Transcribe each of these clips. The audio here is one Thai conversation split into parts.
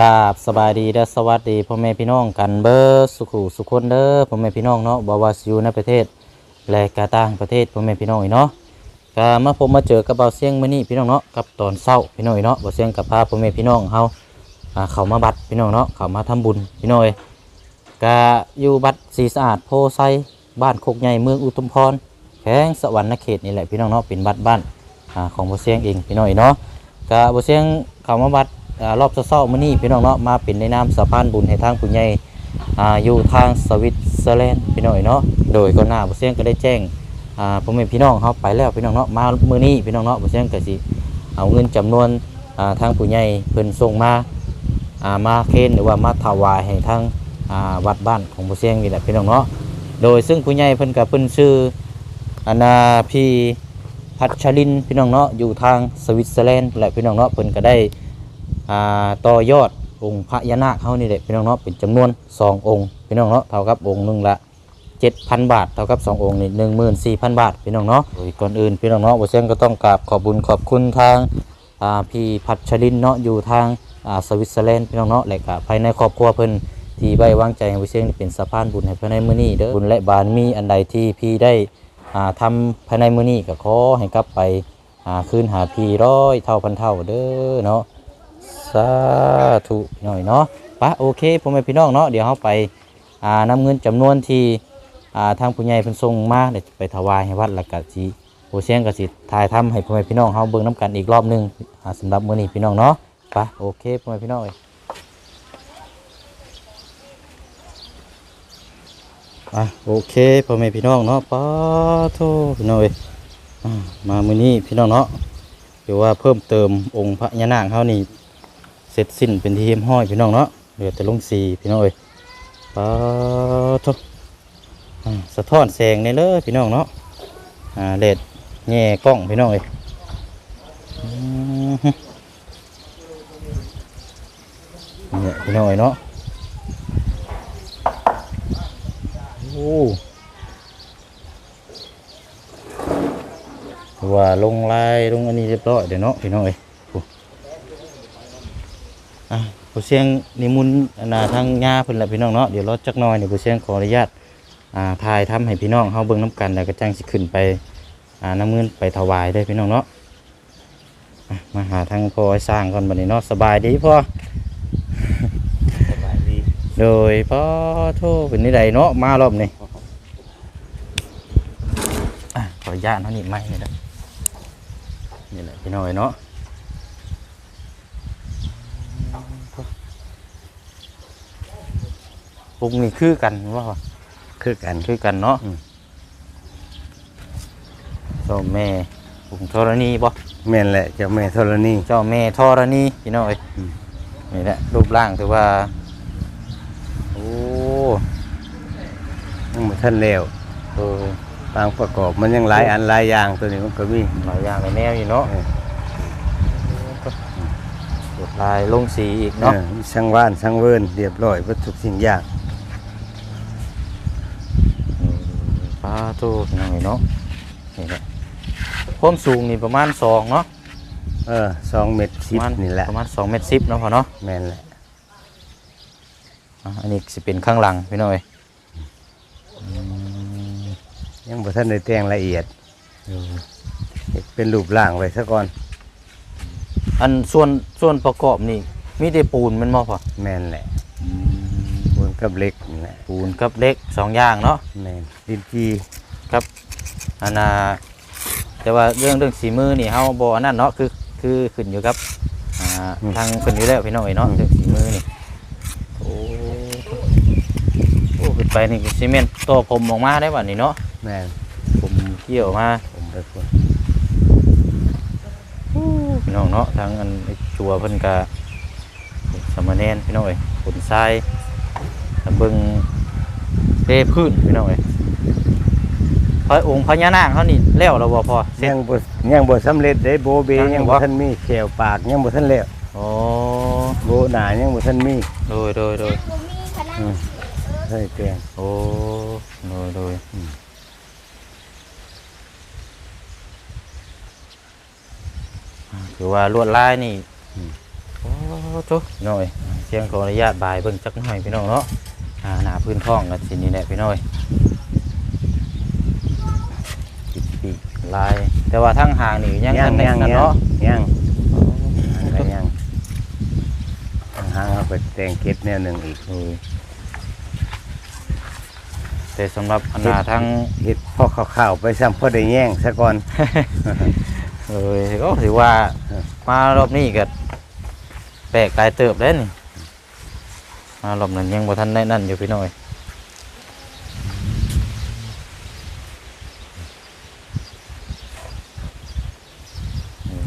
กราบสบายดีและสวัสดีพ่อแม่พี่น้องกันเบิร์สุขุสุขคนเด้อพ่อแม่พี่น้องเนาะบ่ว่าสิอยู่ในประเทศ และกาต่างประเทศพ่อแม่พี่น้องอีกเนาะก็มาผมมาเจอกับเบาเสียงมื้อนี้พี่น้องเนาะกับตอนเช้าพี่น้องอีกเนาะเบาเสียงกับพาพ่อแม่พี่น้องเฮาอ่าเขามาบัดพี่น้องเนาะเขามาทำบุญพี่น้องเอ้ยก็อยู่บัดสีสะอาดโพไซบ้านโคกใหญ่เมืองอุทุมพรแข้งสวรรค์เขตนี่แหละพี่น้องเนาะเป็นบัดบ้านอ่าของเบาเสียงเองพี่น้องอีกเนาะก็เบาเสียงเขามาบัด อ่ารอบเช้าๆมื้อนี้พี่น้องเนาะมาเป็นในนามสะพานบุญให้ทางผู้ใหญ่อ่าอยู่ทางสวิตเซอร์แลนด์พี่น้องเนาะโดยก่อนหน้าบ่เสียงก็ได้แจ้งอ่าพ่อแม่พี่น้องเฮาไปแล้วพี่น้องเนาะมามื้อนี้พี่น้องเนาะบ่เสียงก็สิเอาเงินจำนวนอ่าทางผู้ใหญ่เพิ่นส่งมาอ่ามาเคนหรือว่ามาถวายให้ทางอ่าวัดบ้านของบ่เสียงนี่แหละพี่น้องเนาะโดยซึ่งผู้ใหญ่เพิ่นก็เพิ่นชื่ออันาพี่พัชรินพี่น้องเนาะอยู่ทางสวิตเซอร์แลนด์และพี่น้องเนาะเพิ่นก็ได้ อ่าต่อยอดองค์พระยานาคเขานี่แหละพี่น้องเนาะเป็นจำนวนสององค์พี่น้องเนาะเท่ากับองค์หนึ่งละเจ็ดพันบาทเท่ากับสององค์นี่หนึ่งหมื่นสี่พันบาทพี่น้องเนาะโดยก่อนอื่นพี่น้องเนาะบ่เช่นก็ต้องกราบขอบบุญขอบคุณทางอ่าพี่พัชรินเนาะอยู่ทางอ่าสวิตเซอร์แลนด์พี่น้องเนาะและก็ภายในครอบครัวเพิ่นที่ไว้วางใจให้บ่เช่นเป็นสะพานบุญให้ภายในมื้อนี้เด้อบุญและบารมีอันใดที่พี่ได้อ่าทำภายในมื้อนี้ก็ขอให้กลับไปอ่าคืนหาพี่ร้อยเท่าพันเท่าเด้อเนาะ สาธุพี่อยเนาะปะโอเคพ่อแม่พี่น้องเนาะเดี๋ยวเราไปอ่านำเงินจำนวนที่อ่าทางผู้ใหญ่เพิ่นส่งมาเดี๋ยวไปถวายให้วัดล้วก็สิโอเชียงก็สิถ่ายทำให้พ่อแม่พี่น้องเฮาเบิ่งนํกันอีกรอบหนึงอ่าสำหรับมื้อนี้พี่น้องเนาะปะโอเคพ่อแม่พี่น้องเอ้ยอะโอเคพ่อแม่พี่น้องเนาะปะโทพี่น้องเอ้ยอ่ามามื้อนี้พี่น้องเนาะหรือว่าเพิ่มเติมองค์พระยานางเขานี่ เสร็จสิ้นเป็นที่เรียบร้อยพี่น้องเนาะเหลือแต่ลงสีพี่น้องเอ้ยปาทอ่าสะท้อนแสงในเลยพี่น้องเนาะอ่าเลดแง่กล้องพี่น้องเอ้ยเนี่ยพี่น้องเอ้ยเนาะโอ้ว่าลงลายลงอันนี้เรียบร้อยเดี๋ยวเนาะพี่น้องเอ้ย อ้อะผู้เสียงนิมุนต์อันนาทางญาเพิ่นละพี่น้องเนาะเดี๋ยวรอจักหน่อยเดี๋ยวผู้เสียงขออนุญาตอ่าถ่ายทำให้พี่น้องเฮาเบิ่งน้กันแล้วก็จังสิขึ้นไปอ่านำเงินไปถวายได้อพี่น้องเนาะอะมาหาทางพ่อไอ้สร้างก่อนบัดนี้เนาะสบายดีพ่อสบายดีโดยพ่อโทษเป็นนี่ใดเนาะมารอบนี้อะขออนุญาตเนาะนี่ไม่นี่นะนี่แหละพี่น้อยเนาะ ปรุงนี่คือกันว่าคือกัน คือกันเนาะอืมเจ้าแม่ปรุงธรณีบ่แม่นแหละเจ้าแม่ธรณีเจ้าแม่ธรณีพี่น้อยอืมนี่แหละรูปร่างถือว่า โอ้ยังบ่ทันแล้วเออบางประกอบมันยังหลายอันหลายอย่างตัวนี้มันก็มีหลายอย่างหลายแนวอยู่เนาะเออลวดลายลงสีอีกเนาะเออมีช่างว่านช่างเวิร์นเรียบร้อยวัตถุกสิ่งอย่าง ปลาทูหน่อยเนาะนี่แหละความสูงนี่ประมาณสองเนาะเออสองเม็ดปสิบระมาณนี่แหละประมาณสองเมตรสิบเนาะพอเนาะแม่นแหละอะอันนี้สิเป็นข้างหลังพี่น้อยยังบ่ทันได้แต่งละเอียดเฮ็ดเป็นรูปร่างไว้ซะก่อนอันส่วนส่วนประกอบนี่มีแต่ปูนแมันมอพอแม่นแหละบน กับเหล็กนี่แหละปูนกับเหล็กสองอย่างเนาะแม่นดินจีครับอันน่ะแต่ว่าเรื่องเรื่องสีมือนี่เฮาบ่อันนั้นเนาะคือคือขึ้นอยู่กับอ่าทางขึ้นอยู่แล้วพี่น้อยเนาะเรื่องสีมือนี่โอ้โอ้ขึ้นไปนี่ก็ซีเมนต์ต่อผมออกมาได้บ่นี่เนาะแม่นผมเกี่ยวมา ผมไปพุ่นพี่น้องเนาะทางอันไอ้ชัวเพิ่นก็สามเณรพี่น้องเอ้ยขนทรายตะ เบิงเทพื้นพี่น้องเอ้ยพระองค์พญานาคเขานี่แล้วแล้วบ่พอเสร็จ ยังบ่ยังบ่สำเร็จได้โบเบยังยังบ่ บ่ทันมีแขวปากยังบ่ทันแล้วโอ้โบหนายังบ่ทันมีโดยโดยโดยอืม ใช่แต่งโอ้โดยโดยอืมอ่าถือว่าลวดลายนี่โอ้โจ้พี่น้อยเสียงขออนุญาตบายเบิ่งจักหน่อยพี่น้องเนาะ อ่าหน้าพื้นท้องกันสินี่แหละพี่น้อยปิดปีกลาย แต่ว่าทั้งหางนี่ยังยังทันได้ยังกันยังเนาะยังก็ยังห่างๆเอาไปแต่งเก็บแนวหนึ่งอีกเออแต่สำหรับอนาทั้งเฮ็ดพ่อข้าวๆไปซ้ำพ่อได้แย่งซะก่อนเออก็ถือว่าเออมารอบนี้ก็แปลกหลายเติบแล้วนี่ มารอบนั้นยังบ่ทันได้นั่นอยู่พี่น้อยเออ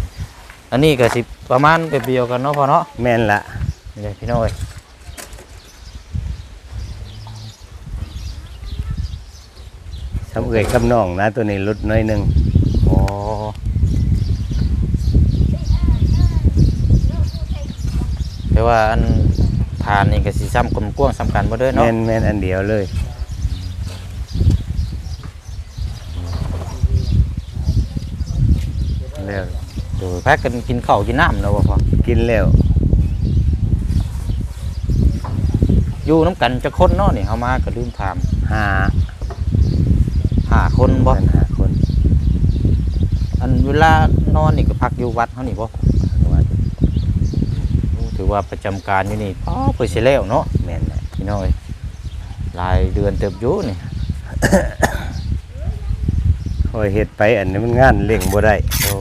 อันนี้ก็สิประมาณแบบเดียวกันเนาะพอเนาะแม่นละนี่เลยพี่น้อยสำเอ่ยกับน้องนะตัวนี้ลดน้อยหนึ่งอ๋อแต่ว่าอันทานนี่ก็สิซ้ำกลมกว้างสำคัญบ่เด้อเนาะแม่นแม่นอันเดียวเลย แล้วโดยแพ็กกันกินข้าวกินน้ำแล้วบ่พอกินแล้วอยู่น้ำกันจะคนเนาะนี่เฮามาก็ลืมถามหาห้าคนบ่กันหาคนอันเวลานอนนี่ก็พักอยู่วัดเฮานี่บ่ ถือว่าประจำการอยู่นี่อ๋อเพิ่นสิแล้วเนาะแม่นแหละพี่น้อยหลายเดือนเติบอยู่นี่ คอยเฮ็ดไปอันนี้มันงานเล่งบ่ได้ โอ้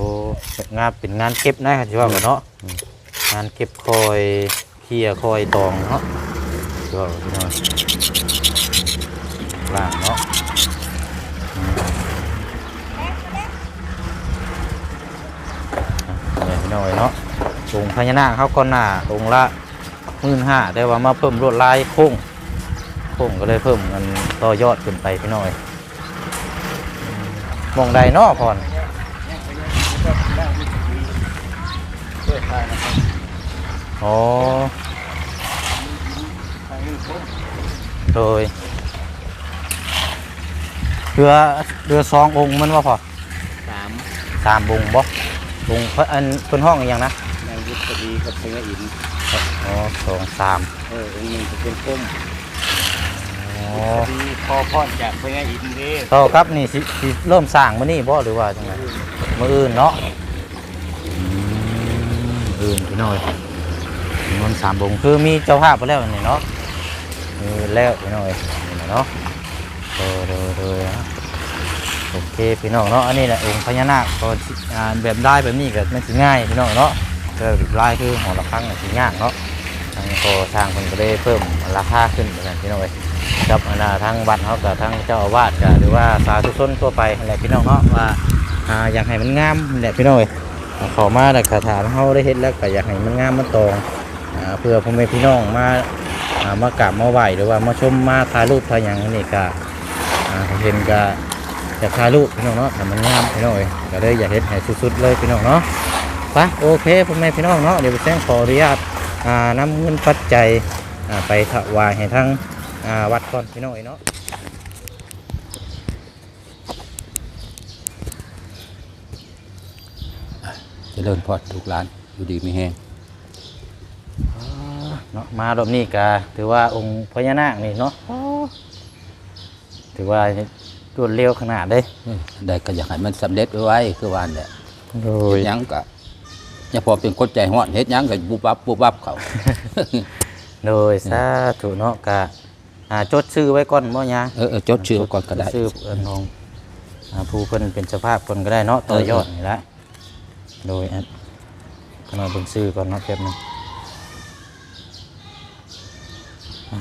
งานเป็นงานเก็บนะครับสิว่ากันเนาะงานเก็บคอยเคลียร์คอยตองเนาะสิว่ากันพี่น้อยล่างเนาะอืมอะเนี่ยพี่น้อยเนาะ องค์พญานาคเขาก่อนหน้าองค์ละหมื่นห้าแต่ว่ามาเพิ่มลวดลายโค้งโค้งก็เลยเพิ่มมันต่อยอดขึ้นไปพี่น้อยอืมมองใดเนาะพรอ๋อโดยเรือเรือซององค์มันว่าพอสามสามองค์บ่องค์เพิ่นอันเพิ่นห้องอหย่างนะ นายยุทธดีกับเพื่ออินอ๋อสองสามเออองค์หนึ่งจะเป็นก้มอ๋อดีพอพอดจากเพื่ออินเด้เท่ากับนี่สิสิเริ่มสร้างมื้อนี้บ่หรือว่าจังไงมื้ออื่นเนาะอืมอื่นพี่น้อยเงินสามองค์คือมีเจ้าภาพไปแล้วนี่เนาะมีแล้วพี่น้อยนี่น่ะเนาะเออเออเออนะโอเคพี่น้องเนาะอันนี้แหละองค์พญานาคก็สิอ่าแบบได้แบบนี้ก็มันสิง่ายพี่น้องเนาะ แต่แบบลายคือหอระฆังน่ะสิยากเนาะทางก็สร้างคนก็ได้เพิ่มราคาขึ้นเหมือนกันพี่น้องเอ้ยกับอันน่ะทางวัดเขากับทางเจ้าอาวาสก็หรือว่าสาธุชนทั่วไปนั่นแหละพี่น้องเนาะว่าอ่าอยากให้มันงามนั่นแหละพี่น้องเอ้ยขอมาแต่คาถามเขาได้เห็นแล้วก็อยากให้มันงามมันตรงอ่าเพื่อพ่อแม่พี่น้องมาอ่ามากราบมาไหว้หรือว่ามาชมมาถ่ายรูปถ่ายหยังนี่ก็อ่าเห็นก็อยากถ่ายรูปพี่น้องเนาะแต่มันงามพี่น้องเอ้ยก็เลยอยากเห็นให้สุดๆเลยพี่น้องเนาะ ไปโอเคพ่อแม่พี่น้องเนาะเดี๋ยวไปแจ้งขออนุญาตอ่านำเงินปัจจัยอ่าไปถวายให้ทั้งอ่าวัดก่อนพี่น้องเอ้ยเนาะเจริญพรทุกร้านอยู่ดีไม่แห้งเนาะมารอบนี้ก็ถือว่าองค์พญานาคนี่เนาะถือว่ารวดเร็วขนาดเลยเอ้ยได้ก็อยากให้มันสำเร็จไว้คือวาอันแหละโดเฮ็ยดหยังก็ ยังพอเป็นคนใจฮ้อนเฮ็ดหยังก็บุบบับบุบบับเขา โดยสาธุเนาะก็อ่าจดชื่อไว้ก่อนบ่ยาเออเออจดชื่อไว้ก่อนก็ได้ชื่อเอิ้นของอ่าผู้เพิ่นเป็นเจ้าภาพเพิ่นก็ได้เนาะต่อยอดนี่แหละโดยอันก็มาเบิ่งชื่อก่อนเนาะแป๊บหนึงอ่า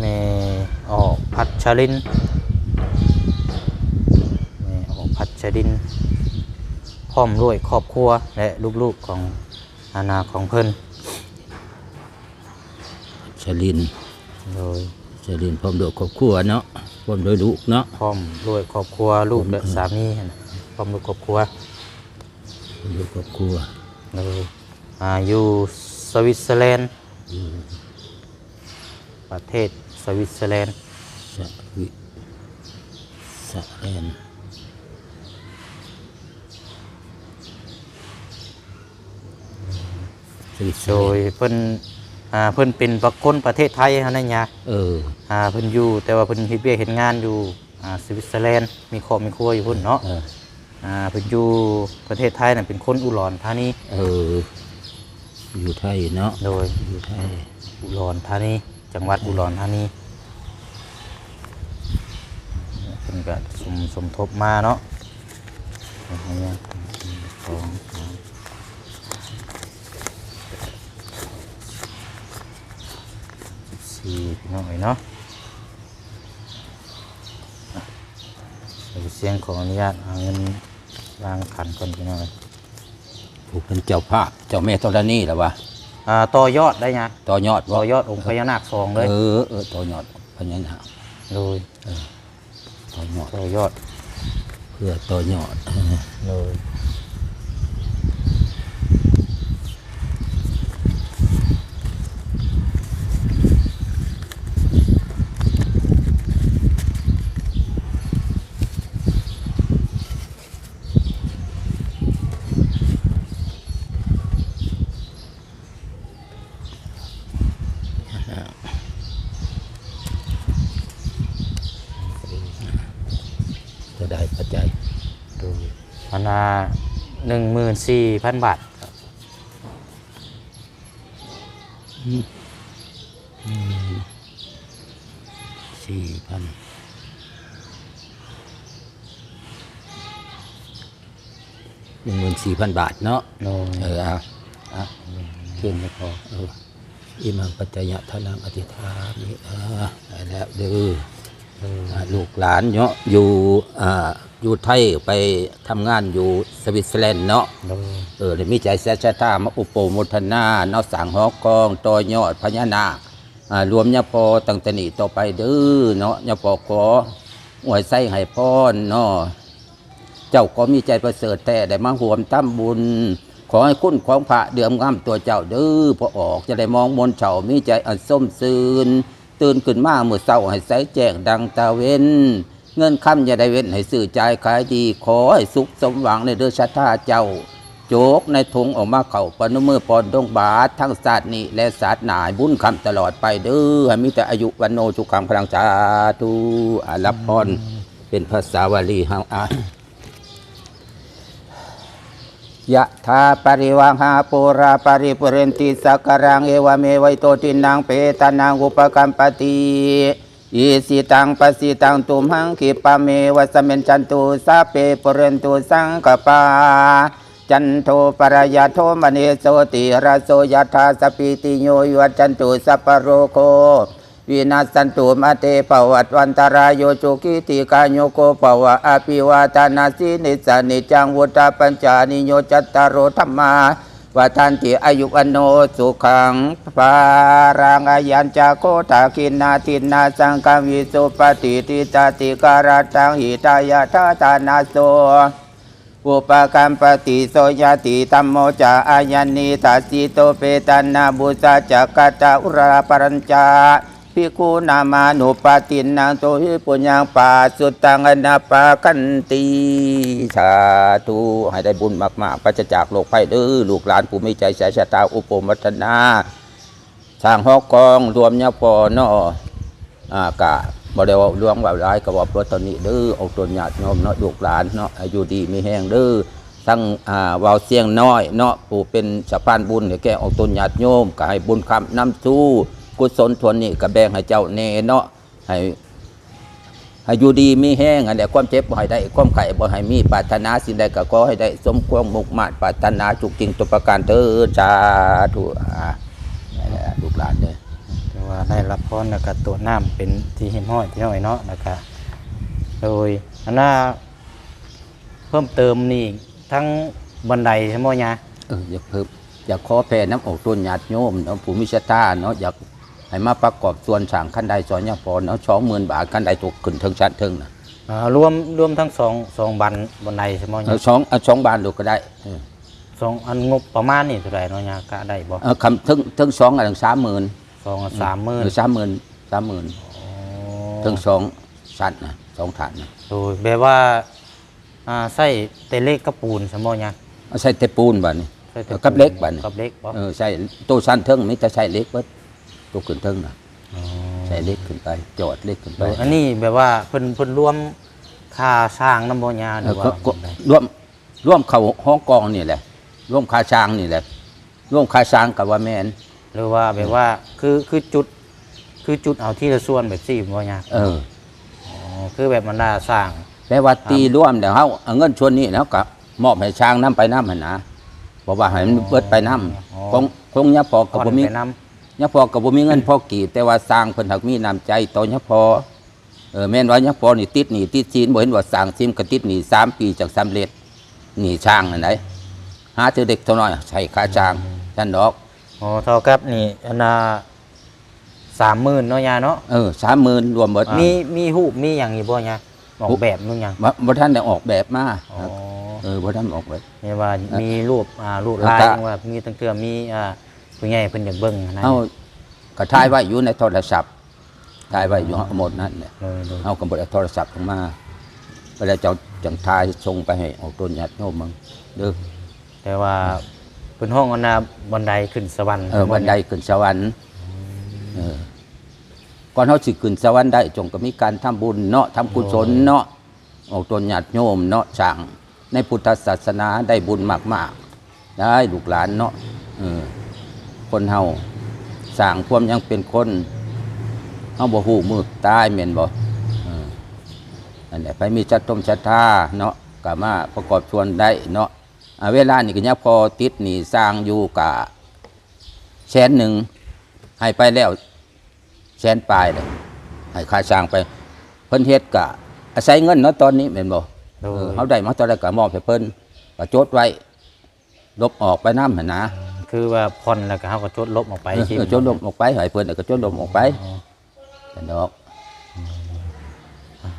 แม่ออกพัชรินแม่ออก พัชรินพร้อมด้วยครอบครัวและลูกๆของอาณาของเพิ่นชลินโดยชลินพร้อมโดวยครอบครัวเนาะพร้อมโดวยลูกเนาะพร้อมด้วยครอบครัวลูกและสามีหั่นน่ะพร้อมด้วยครอบครัวพร้อมโดวยครอบครัวโดยอ่าอยู่สวิตเซอร์แลนด์ประเทศสวิตเซอร์แลนด์ สะวิสะแอน สวิตเซอ โดร์แลยนด์เพิ่นอ่าเพิ่นเป็นประคนประเทศไทยหั่นน่ะยะเอออ่าเพิ่นอยู่แต่ว่าเพิ่นเฮ็ดเวียกเฮ็ดงานอยู่อ่าสวิตเซอร์แลนด์มีครอบมีครัวอยู่พุ่นเนาะเอออ่าเพิ่นอยู่ประเทศไทยน่ะเป็นคนอุดรธานีเออ อยู่ไทยเนาะโดยอยู่ไทยอุดรธานีจังหวัดอุดรธานีเพิ่นก็สมสมทบมาเนาะอันนี้สอง สามสิบสี่พี่น้องเอ้ยเนาะอะเดี๋ยวเสียงขออนุญาตเอาเงินวางขันก่อนพี่น้องเอ้ยผู้เป็นเจ้าภาพเจ้าแม่ธรณีแหละวะอ่าต่อยอดได้ยังต่อยอดต่อยอดองค์พญานาคสองเลยเออเออต่อยอดพญานาคโดยต่อยอดต่อยอด เพื่อต่อยอดโดยจะได้ปัจจัย โดย อันนาหนึ่งหมื่นสี่พันบาทครับสี่พันหนึ่งหมื่นสี่พันบาทเนาะโดยเออเอาเอาขึ้นไม่พอเอออิมังปัจจยะทานังอธิษฐานิอ่าได้แล้วเด้ออ่าลูกหลานเนาะอยู่อ่า อยู่ไทยไปทำงานอยู่สวิตเซอร์แลนด์เนาะโดยเออเลยมีใจแสชะตามาอุปโภมทนาเนาะสั่งหอกองต่อยอดพญานาคอ่ารวมยาพอตั้งแต่นี้ต่อไปเด้อเนาะยาพอขออวยไส้ให้พรเนาะเจ้าก็มีใจประเสริฐแต่ได้มาห่วมตั้มบุญ ขอให้คุณของพระเดือมงามตัวเจ้าเด้อพอออกจะได้มองมนต์เฉามีใจอันส้มซื่นตื่นขึ้นมาเมื่อเศร้าให้ใสแจ้งดังตาเว้น เงินคำอย่าได้เว้นให้สื่อใจขายดี ขอให้สุขสมหวังในเดือชะตาเจ้า โจกในถุงออกมาเข่าปนมือปอนดงบาททั้งศาสตร์นี้และศาสตร์หนายบุญคำตลอดไปเด้อให้มีแต่อายุวันโนจุกังพลังจาตุอารับพรเป็นภาษาวลีเฮาอายะธาปริวังหาปุราปริปุเรนติสักการังเอวเมวัยโตตินังเปตานังอุปกัมปติ อิสิตังปสิตังตุมหังคิปะเมวสเมนจันตุสาเปปุเรนตุสังกปาจันโทปรายาโทมณีโสติราโสยธาสปิติโยยวจันตุสัพโรโควินาสันตุมาเตปวัตวันตรายโยจุกิติกาโยโกปวะอภิวาทานาสินิสานิจังวุตาปัญจานิโยจัตตารโอธรรมา วทันติอายุวันโนสุขังปารังอายัญจโคตากินนาตินาสังกามิสุปฏิติตาติการาตังหิตายาทาตานาโสอุปกรรมปฏิโสยติตัมโมจาอายันนิตาสิโตเปตันนาบุษาจักกตาอุราปรัญจา ภิกขุนามานุปตินนางโตหิปุญญังปาสุตังอนาปากันตีสาธุให้ได้บุญมากๆปัจจากโลกภัยเด้อลูกหลานผู้มีใจแสชะตาอุปมัทนาสร้างหอกกองรวมยาพอเนาะอากะบ่ได้ว่าล่วงว่าร้ายก็ว่าเพราะตอนนี้เด้อเอาตัวญาติโยมเนาะลูกหลานเนาะอายุดีมีแห้งเด้อทั้งอ่าวาวเสียงน้อยเนาะผู้เป็นสะพานบุญให้แก่เอาตัวญาติโยมก็ให้บุญคำนำสู้ กุศลทวนนี้ก็แบ่งให้เจ้าแน่เนาะให้ให้อยู่ดีมีแห้งอันใดความเจ็บบ่ให้ได้ความไข่บ่ให้มีปรารถนาสิ่งใดก็ขอให้ได้ สมความมุกมาตรปรารถนาทุกจริงทุกประการเถิดสาธุอ่านั่นแหละลูกหลานเด้อแต่ว่าได้รับพรแล้วก็ตัวน้ำเป็นที่หินห้อยที่ห้อยเนาะแล้วก็โดยอันน่าเพิ่มเติมนี่ทั้งบันไดใช่ไหมยะเอออยากเพิ่มอยากขอแผ่น้ำอกต้นญาติโยมเนาะผู้มิชตาเนาะอยาก ให้มาประกอบส่วนสั่งขั้นใดสอนยาพรเนาะสองหมื่นบาทขั้นใดตกขึ้นเทิงชั้นเทิงนะอ่ารวมรวมทั้งสองสองบันบันไดใช่ไหมเอายะสองเอาสองบานดูก็ได้เออสองอันงบประมาณนี่เท่าไหร่เนาะยะกะได้บ่เอาคำเทิงเทิงสองอันสามหมื่นสองอันสามหมื่นสามหมื่นสามหมื่นเทิงสองชั้นนะสองฐานนะโดยแบบว่าอ่าใส่เตเล็กกระปูนใช่ไหมยะเอาใส่เตปูนบ้านนี่ใแต่กับเล็กบัดนี้กับเล็กบ่เออใช่ตัวสั้นเทิงมิจะใช่เล็กเบิด ตัวขึ้นเทิงน่ะอ๋อใช่เล็กขึ้นไป จอดเล็กขึ้นไปโดยอันนี้แบบว่าเพิ่นเพิ่นรวมค่าสร้างน้ำบ่ยาหเอรืออก็ว่าก็ร่วมร่วมเข้าห้องกองนี่แหละร่วมคาช้างนี่แหละร่วมคาช้างกับว่าแม่นหรือว่าแบบว่าคือคือจุดคือจุดเอาที่ละส่วนแบบสี่บ่ยาเอออ๋อคือแบบมันน่าสร้างแปลว่าตีร่วมเดี๋ยวเฮาเอาเงินชวนนี้แล้วก็มอบให้ช้างน้ำไปน้ำหั่นนะบอกว่าให้มันเบิดไปน้ำคงคงยะพอกับก่อนบ่มีไปนำ ยะพอกับบ่มีเงินพอกี่แต่ว่าสร้างเพิ่นหักมีน้ำใจต่อยะพอเออแม่นว่ายะพอนี่ติดหนี้ติดศีลบ่เห็นว่าสร้างซิมก็ติดหนี้สามปีจากสำเร็จหนี้ช้างนั่นไหนหาเธอเด็กเท่าน้อยใช้ค่าช้างท่านดอกอ๋อเท่ากับนี่อันน่ะ30,000เนาะยาเนาะเออ30,000รวมเบิดมีมีรูปมีหยังอยู่บ่ยาออกแบบนู่นหยังบ่บ่ท่านได้ออกแบบมาอ๋อเออบ่ท่านออกแบบนี่ว่ามีรูปอ่ารูปแล้วลายก็ว่ามีตั้งเทื่อมีอ่า ผู้ใหญ่เพิ่นอยากเบิ่งนะเอาก็ถ่ายไว้อยู่ในโทรศัพท์ถ่ายไว้อยู่หมดนั่นเนี่ยเลยเลยเอากำบดโทรศัพท์ออกมาเวลาเจ้าจังถ่ายส่งไปให้ออกต้นญาติโยมมึงเด้อแต่ว่าเพิ่นห้องอันน่ะบันไดขึ้นสวรรค์เออวันใดขึ้นสวรรค์เออก่อนเขาสิขึ้นสวรรค์ได้จงก็มีการทำบุญเนาะทำกุศลเนาะออกต้นญาติโยมเนาะสั่งในพุทธศาสนาได้บุญมากๆ ได้ลูกหลานเนาะเออ คนเฮาสั่งความยังเป็นคนเฮาบ่ฮู้มือตายแม่นบ่เอออันนี้ไปมีจัดต้มชัดท่าเนาะก็มาประกอบชวนได้เนาะอ่าเวลานี่ก็ยังพอติดหนี่สร้างอยู่กะแสนหนึ่งให้ไปแล้วแสนปลายเลยให้ค่าสร้างไป เพิ่นเฮ็ดกะอาศัยเงินเนาะตอนนี้แม่นบ่โดเอยอเฮาได้มาตอนแรกก็มอบให้เพิ่นก็จดไว้ลบออกไปนำหั่นนะ คือว่าผ่อนแล้วก็เฮาก็จดลบออกไปเออสิเออจดลบออกไปให้เพิ่นแล้วก็จดลบออกไปแต่ดอก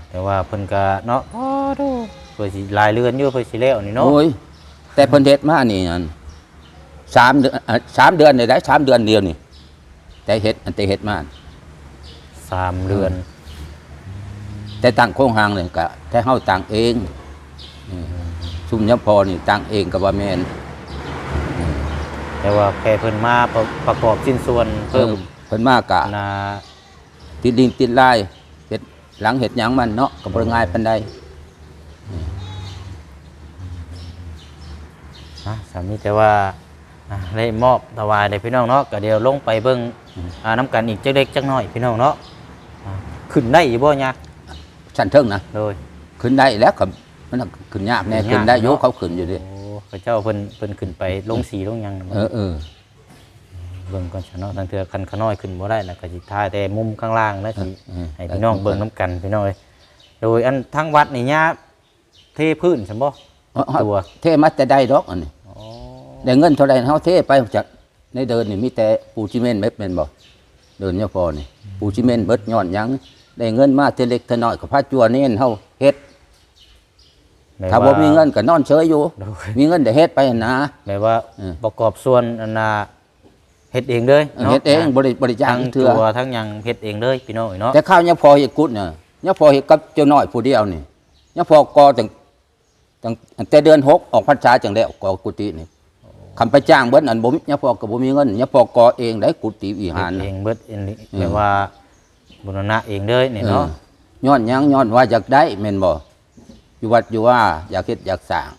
แต่ว่าเพิ่นก็เนาะอ๋อดูเพิ่นสิลายเรือนอยู่เพิ่นสิแล้วนี่เนาะโอ้ยแต่เพิ่นเฮ็ดมานี่นั่นสามเดือนอะสามเดือนได้ได้สามเดือนเดียวนี่ แต่เฮ็ดอันแต่เฮ็ดมาสามเรือน แต่ตั้งโครงหางเลยก็แต่เฮาตั้งเองอืมซุ่มยะพอนี่ตั้งเองก็ว่าแม่น แต่ว่าแค่เพิ่นมาประประกอบชิ้นส่วนเพิ่มเพิ่นมากะนาติดดินติดลายเฮ็ดหลังเฮ็ดหยังมันเนาะก็บ่ได้ง่ายปานใดอะสามีแต่ว่าอะได้มอบถวายให้พี่น้องเนาะก็เดี๋ยวลงไปเบิ่งอ่าน้ำกันอีกจักเล็กจักน้อยพี่น้องเนาะอ่าขึ้นได้อยู่บ่ยะชั้นเทิงนะโดยขึ้นได้แล้วก็มันขึ้นยากแน่ขึ้นยากขึ้นได้อยู่เนาะเขาขึ้นอยู่ดิโอ้ พระเจ้าเพิ่นเพิ่นขึ้นไปลงสีลงหยังเออเออเบิ่งก่อนซะเนาะทางเทือคันขน้อยขึ้นบ่ได้นะก็สิถ่ายแต่มุมข้างล่างนะสิเออให้พี่น้องเบิ่งน้ำกันพี่น้องเอ้ยโดยอันทั้งวัดนี่ยะเทพื้นซั่นบ่เอาเอาตัว เทมาแต่ได้ดอกอันนี้อ๋อได้เงินเท่าใดเฮาเทไปจากในเดินนี่มีแต่ปูนซีเมนต์เม็ดแม่นบ่เดินเนี่ยพอนี่ปูนซีเมนต์เบิดย้อนหยังได้เงินมาเทเล็กเทน้อยก็พาจัวเน้นเฮาเฮ็ดแบบ ถ้าบ่มีเงินก็นอนเฉยอยู่โดยมีเงินได้เฮ็ดไปหั่นนะแบบว่าเออประกอบส่วนอันน่ะเฮ็ดเองเลยเฮ็ดเองบริบริจาคทั้งเถื่อตัวทั้งหยังเฮ็ดเองเลยพี่น้องเอ้ยเนาะแต่ข้าวเนี่ยพอเฮ็ดกุดเนี่ยเนี่ยพอเฮ็ดกับเจ้าน้อยผู้เดียวนี่เนี่ยพอกอตั้งตั้งตั้งแต่เดือนหกออกพรรษาจังแล้วกอกุฏินี่คำไปจ้างเบิ้อันบ่มีเนี่ยพอก็บ่มีเงินเนี่ยพอกอเองได้กุฏิวิหารเฮ็ดน่ะเองเบิดเองนี่เออแบบว่าบุรณะเองเลยนี่เออเนาะย้อนหยังย้อนว่าอยากได้แม่นบ่ อยู่วัดอยู่ว่าอยากเฮ็ดอยากสร้าง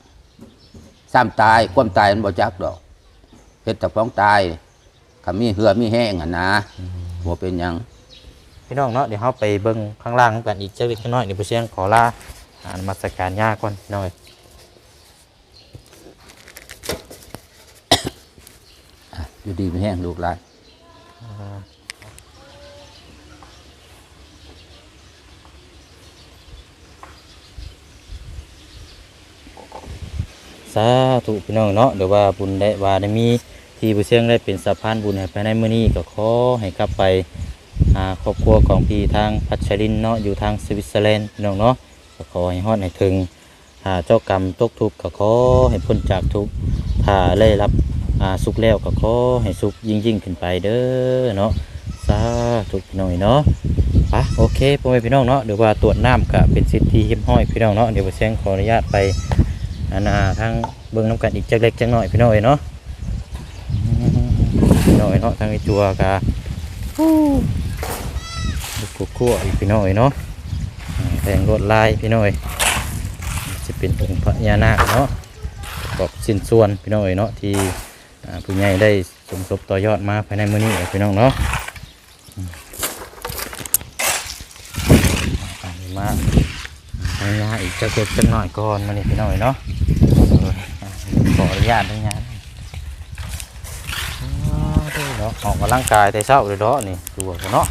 ซ้ำตายความตายมันบ่จักดอกเฮ็ดแต่ของตายถ้ามีเหือมีแห้งอะนะบ่เป็นหยังพี่น้องเนาะเดี๋ยวเฮาไปเบิ่งข้างล่างกันอีกจักเล็กจักน้อยเดี๋ยวไปเชียงขอลาอ่านมัสการย่าก่อนพี่น้องเอ้ยอยู่ดีมีแห้งลูกหลาน สาธุพี่น้องเนาะเดี๋ยวว่าบุญได้ว่าได้มีที่ผู้เชียงได้เป็นสะพานบุญให้ภายในมื้อนี้ก็ขอให้กลับไปหาครอบครัวของพี่ทางพัชรินเนาะอยู่ทางสวิตเซอร์แลนด์พี่น้องเนาะก็ขอให้ฮอดให้ถึงถ้าเจ้ากรรมตกทุกข์ก็ขอให้พ้นจากทุกข์ถ้าได้รับอาสุขแล้วก็ขอให้สุขยิ่งยิ่งขึ้นไปเด้อเนาะสาธุพี่น้องเนาะปะโอเคพ่อแม่พี่น้องเนาะเดี๋ยวว่าตรวจน้ำก็เป็นสิทธิเฮียมห้อยพี่น้องเนาะเดี๋ยวไปแซงขออนุญาตไป อันนาทางเบิ้งน้ำกันอีกจักเล็กจักน้อยพี่น้อยเนาะน้องเนาะทางไอจัวกะลูกคั่วอีกพี่น้องเนาะแต่งลวดลายพี่น้องจะเป็นองค์พระญานาคเนาะประกอบสิ้นส่วนพี่น้องเนาะที่ผู้ใหญ่ได้สมทบต่อยอดมาภายในมื้อนี้พี่น้องเนาะอืมอ่ามา ให้ยาอีกจักเล็กจักหน่อยก่อนมานี่พี่น้องเนาะโอ้ยอ่าขออนุญาตด้วยงานอ๋อเด้อเนาะออกกำลังกายแต่เช้าเลยเนาะนี่ดูว่าเนาะ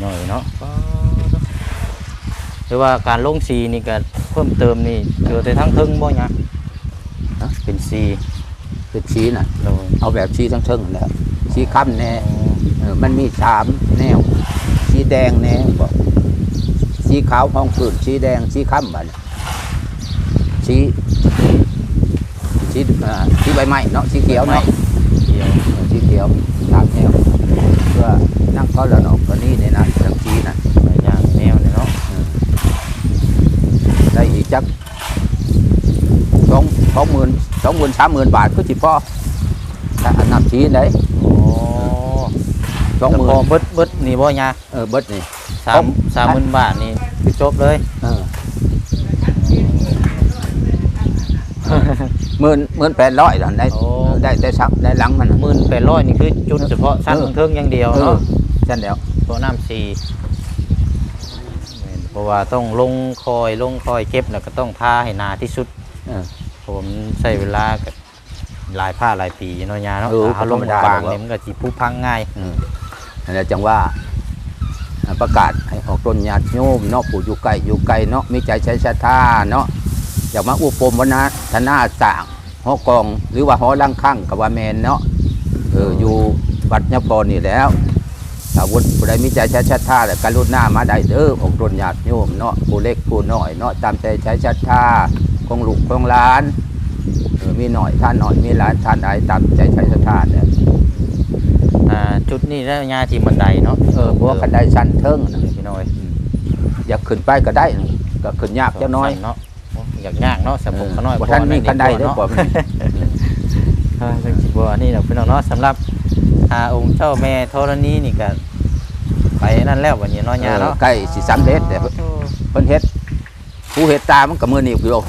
หน่อยเนาะก็หรือว่าการลงสีนี่ก็เพิ่มเติมนี่เจอแต่ทั้งทึงบ่เนี่ยฮะเป็นสีคือชี้น่ะโดยเอาแบบชี้ทั้งเชิงแหล้วชี้ค้ำแน่เออมันมีสามแนวชี้ แดงแน่บอกชี้ขาวห้องฝืนชี้แดงชี้ค้ำบัดนี้ชี้ชี้อ่าชี้ใบไม้เนาะชี้เขียวเนาะเขียวเออชี้เขียวสามแนวเพื่อนั่งเขาละเนาะก็นี่เนี่ยนะทางชี้นะหลายอย่างแนวเนี่ยเนาะได้อีกจักสองสองหมื่นสองหมื่นสามหมื่นบาทก็จิพอถ้าอันนับชี้ไหนโอ้ สองหมื่นแต่พอเบิดเบิดนี่บ่เนี่ยเออเบิดนี่สามสามหมื่นบาทนี่คือจบเลยเออหมื่นหมื่นแปดร้อยได้โอ้ได้ได้ซักได้หลังมันหมื่นแปดร้อยนี่คือจุดเฉพาะสั้นเทิงอย่างเดียวเออเนาะฉันเดียวตัวน้ำซีเพราะว่าต้องลงคอยลงคอยเก็บแล้วก็ต้องท่าให้หนาที่สุดเออผมใช้เวลากับหลายผ้าหลายปีเนาะยาเนาะเออถ้าเขาลงธรรมดาบางหรอกเนี่ยมันก็จีผู้พังง่ายเออ นั่นแหละจังว่าประกาศให้ออกต้นญาติโยมเนาะผู้อยู่ไกลอยู่ไกลเนาะมีใจใช้ชาท่าเนาะอยากมาอุปมวนาธนาสร้างหอกองหรือว่าหอลังข้างกับว่าแมนเนาะเอออยู่วัดยพรนี่แหล้วถ้าวุฒิผู้ใดมีใจใช้ชาท่าแต่การุณามาได้เด้อออกต้นญาติโยมเนาะผู้เล็กผู้น้อยเนาะตามใจใช้ชาท่าของลูกของหลานเออมีหน่อยท่านหน่อยมีหลานท่านใดตามใจใช้ชาท่าเนี่ย อ่าจุดนี้แล้วยาที่บันไดเนาะเออบัวกันได้สั้นเทิงนะพี่น้อยอยากขึ้นไปก็ได้นะก็ขึ้นยากเจ้าน้อยเนาะโอ้อยากยากเนาะสำหรับเขาน้อยบ่ท่านมีคันใดเด้อเนาะบ่เออจังสิบ่อันนี้เนาะพี่น้องเนาะสำหรับอาองค์เจ้าแม่ธรณีนี่ก็ไปนั่นแล้ววันนี้เนาะยาเนาะเออใกล้สิสำเร็จแต่เพิ่นเฮ็ดผู้เฮ็ดตามันก็มือนี่อยู่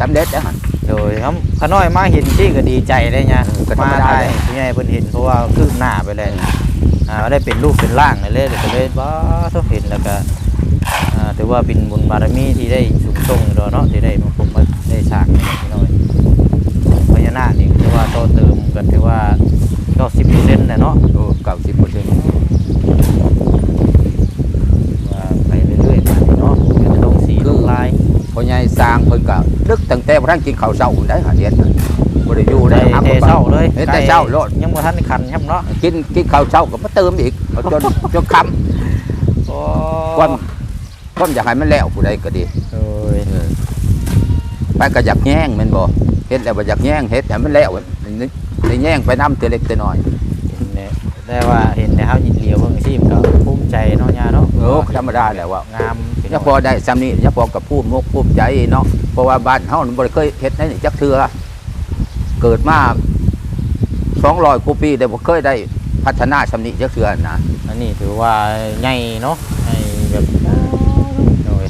สำเร็จแล้วหั่น โดยครับขาน้อยมาเห็นที่ก็ดีใจเลยเนี่ยเออก็ธรมารมดาถ่ายเลยพี่ใหญ่เพิ่นเห็นเพราะว่าคืบหน้าไปเลยอ่าได้เป็นรูปเป็นร่างเลยเลยก็เลยบ้าทุกเห็นแล้วก็อ่าถือว่าเป็นบุญบารมีที่ได้สูงส่งเนาะที่ได้มาพบมาได้ฉากนี่พี่น้อยพญานาคนี่ถือว่าโตเติมกันถือว่าก็สิบเปอร์เซ็นต์แหละเนาะ โอ้90%ว่าไปเรื่อยๆมานี่เนาะก็จะลงสีลงลาย พ่อใหญ่สร้างเพิ่นก็ดึกตั้ง แต่บ่ทันกินข้าวเช้าได้หาเฮ็ดน่ะบ่ได้อยู่ได้ได้แต่เช้าเลยเฮ็ดแต่เช้าโลดยังบ่ทันได้ขันครับเนาะกินกินข้าวเช้าก็มาเติมอีกเอาจนจนค่ำโอ้ความความอยากให้มันแล้วผู้ใดก็ดีโอ้ยเออไปก็อยากแย่งแม่นบ่เฮ็ดแล้วบ่อยากแย่งเฮ็ดให้มันแล้วได้แย่งไปนำตัวเล็กตัวน้อยเห็นเนี่ยได้ว่าเห็นในเฮายินเลียวเบิ่งซิมก็ภูมิใจเนาะยาเนาะโอ้ธรรมดาแหละว่างามเป็นอย่าพอได้ซ้ำนี้อย่าพอกับผู้มกภูมิใจเนาะเพราะว่าบ้านเฮานี่บ่ได้เคยเฮ็ดในจักเทื่อเกิดมา200กว่าปีได้บ่เคยได้พัฒนาซ้ำนี้จักเทื่อนะอันนี้ถือว่าใหญ่เนาะใหญ่แบบโดย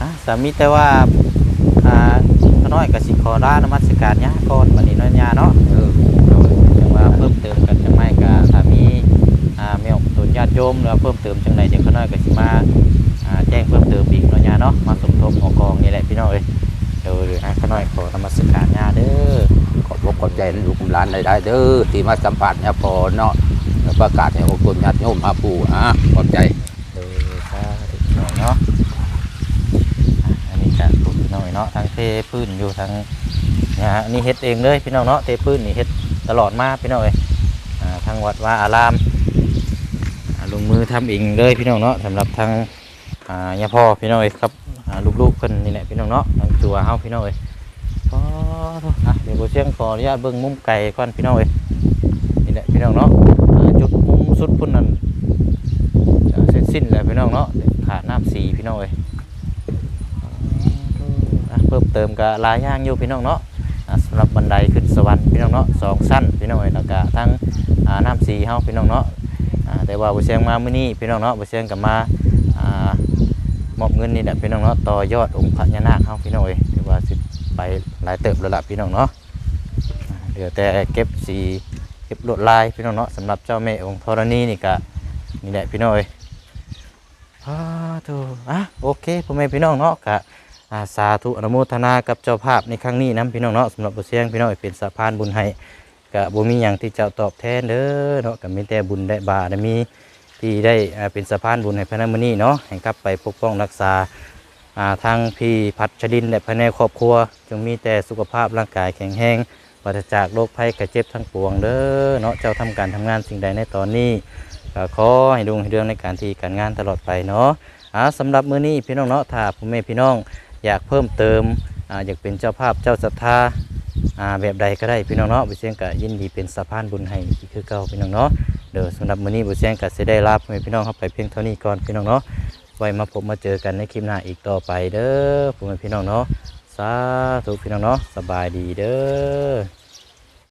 อะสามีแต่ว่าอ่าขน้อยก็สิขอลานมัสการยาก่อนบัดนี้เนาะยาเนาะเออจังว่าเพิ่มเติมกันจังไม่ก็ถ้ามีอ่ามีออกตุนญาติโยมหรือว่าเพิ่มเติมจังไหนจังขน้อยก็สิมาอ่า แจ้งเพิ่มเติมอีกเนาะยาเนาะมาสมทบออกกองนี่แหละพี่น้องเอ้ยเดี๋ยวเดี๋ยวอะขน้อยขอนมัสการยาเด้อขอบกขอบใจลูกหลานได้เด้อที่มาสัมผัสเนี่ยพอเนาะประกาศให้อกรญาติโยมมาปู่อะขอบใจเดี๋ยวถ้าหน่อยเนาะอันนี้จะปลูกหน่อยเนาะทั้งเทพื้นอยู่ทั้งนะฮะนนี้เฮ็ดเองเลยพี่น้องเนาะเทพื้นนี่เฮ็ดตลอดมาพี่น้องเอ้ยอ่าทางวัดว่าอารามลงมือทำเองเลยพี่น้องเนาะสำหรับทาง อ่าย่าพ่อพี่น้องเอ้ยครับอ่าลูกๆเพิ่นนี่แหละพี่น้องเนาะทางตัวเฮาพี่น้องเอ้ยอ๋ออะเดี๋ยวบ่เชียงขออนุญาตเบิ่งมุมไก่ก่อนพี่น้องเอ้ยนี่แหละพี่น้องเนาะอ่าจุดมุมสุดพุ่นนั่นจะเสร็จสิ้นแล้วพี่น้องเนาะขาดน้ำสีพี่น้องเอ้ยอะเพิ่มเติมก็หลายอย่างอยู่พี่น้องเนาะสำหรับบันไดขึ้นสวรรค์พี่น้องเนาะสองสั้นพี่น้องเอ้ยแล้วก็ทั้งอ่าน้ำสีเฮาพี่น้องเนาะอ่าแต่ว่าบ่เชียงมามื้อนี้พี่น้องเนาะบ่เชียงก็มาอ่า มอบเงินนี่แหละพี่น้องเนาะต่อยอดองค์พญานาคเฮาพี่น้องเอ้ยถือว่าสิไปหลายเติบแล้วล่ะพี่น้องเนาะอ่าเหลือแต่เก็บสีเก็บลวดลายพี่น้องเนาะสำหรับเจ้าแม่องค์ธรณีนี่ก็นี่แหละพี่น้องเอ้ยพาธุอะโอเคพ่อแม่พี่น้องเนาะกะอาสาธุอนุโมทนากับเจ้าภาพในครั้งนี้นะพี่น้องเนาะสำหรับบุเสียงพี่น้องเป็นสะพานบุญให้กะบ่มีหยังที่จะตอบแทนเด้อเนาะก็มีแต่บุญได้บาได้มี ที่ได้เป็นสะพานบุญให้พระนามนี้เนาะให้กลับไปปกป้องรักษาาทางพี่พัชดินและภายในครอบครัว จงมีแต่สุขภาพร่างกายแข็งแรงปราศจากโรคภัยไข้เจ็บทั้งปวงเด้อเนาะเจ้าทำการทำงานสิ่งใดในตอนนี้ก็ขอให้ดวงให้เดืองในการที่การงานตลอดไปเนาะสำหรับมื้อนี้พี่น้องเนาะถ้าพ่อแม่พี่น้องอยากเพิ่มเติม ออยากเป็นเจ้าภาพเจ้าศรัทธาแบบใดก็ได้พี่น้องเนาะบุเซียงก็ยินดีเป็นสะพานบุญให้อีกคือเก่าพี่น้องเนาะเดี๋ยวสำหรับมื้อนี้บุเซียงก็จะได้ลาบให้พี่น้องเข้าไปเพียงเท่านี้ก่อนพี่น้องเนาะไว้มาพบมาเจอกันในคลิปหน้าอีกต่อไปเด้อผมเป็นพี่น้องเนาะสาธุพี่น้องเนาะสบายดีเด้อ